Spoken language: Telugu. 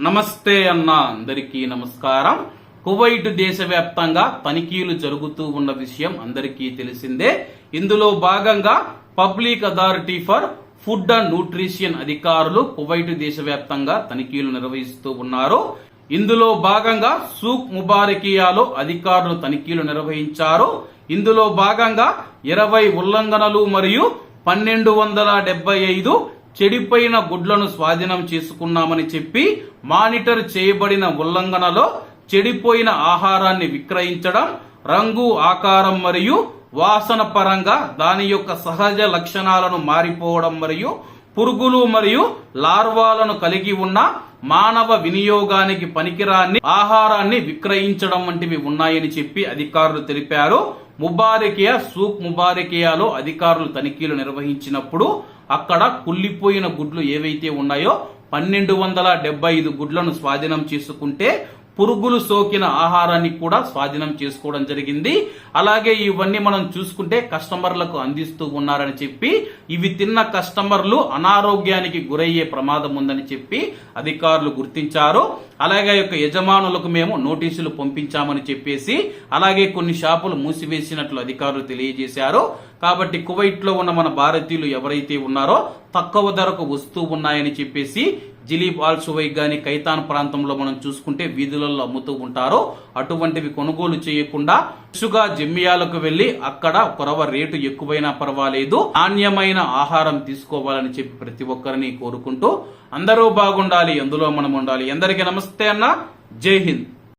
నమస్తే అన్న అందరికీ నమస్కారం. కువైట్ దేశవ్యాప్తంగా తనిఖీలు జరుగుతూ ఉన్న విషయం అందరికీ తెలిసిందే. ఇందులో భాగంగా public authority for food and nutrition అధికారులు కువైట్ దేశవ్యాప్తంగా తనిఖీలు నిర్వహిస్తూ ఉన్నారు. ఇందులో భాగంగా సూక్ ముబారకియాలో అధికారులు తనిఖీలు నిర్వహించారు. ఇందులో భాగంగా ఇరవై ఉల్లంఘనలు మరియు పన్నెండు వందల డెబ్బై ఐదు చెడిపోయిన గుడ్లను స్వాధీనం చేసుకున్నామని చెప్పి మానిటర్ చేయబడిన ఉల్లంఘనలో చెడిపోయిన ఆహారాన్ని విక్రయించడం రంగు ఆకారం మరియు వాసన పరంగా దాని యొక్క సహజ లక్షణాలను మారిపోవడం మరియు పురుగులు మరియు లార్వాలను కలిగి ఉన్న మానవ వినియోగానికి పనికిరాని ఆహారాన్ని విక్రయించడం వంటివి ఉన్నాయని చెప్పి అధికారులు తెలిపారు. ముబారకియా సూక్ ముబారకియాలో అధికారులు తనిఖీలు నిర్వహించినప్పుడు అక్కడ కుళ్ళిపోయిన గుడ్లు ఏవైతే ఉన్నాయో పన్నెండు వందల డెబ్బై ఐదు గుడ్లను స్వాధీనం చేసుకుంటే పురుగులు సోకిన ఆహారాన్ని కూడా స్వాధీనం చేసుకోవడం జరిగింది. అలాగే ఇవన్నీ మనం చూసుకుంటే కస్టమర్లకు అందిస్తూ ఉన్నారని చెప్పి ఇవి తిన్న కస్టమర్లు అనారోగ్యానికి గురయ్యే ప్రమాదం ఉందని చెప్పి అధికారులు గుర్తించారు. అలాగే యొక్క యజమానులకు మేము నోటీసులు పంపించామని చెప్పేసి అలాగే కొన్ని షాపులు మూసివేసినట్లు అధికారులు తెలియజేశారు. కాబట్టి కువైట్లో ఉన్న మన భారతీయులు ఎవరైతే ఉన్నారో తక్కువ ధరకు వస్తూ ఉన్నాయని చెప్పేసి జిలీబ్ ఆల్ సువై గాని కైతాన్ ప్రాంతంలో మనం చూసుకుంటే వీధులలో అమ్ముతూ ఉంటారో. అటువంటివి కొనుగోలు చేయకుండా ఫ్రెష్గా జమ్మియాలకు వెళ్ళి అక్కడ కొరవ రేటు ఎక్కువైనా పర్వాలేదు. నాణ్యమైన ఆహారం తీసుకోవాలని చెప్పి ప్రతి ఒక్కరిని కోరుకుంటూ అందరూ బాగుండాలి అందులో మనం ఉండాలి. అందరికీ నమస్తే అన్న. జై హింద్.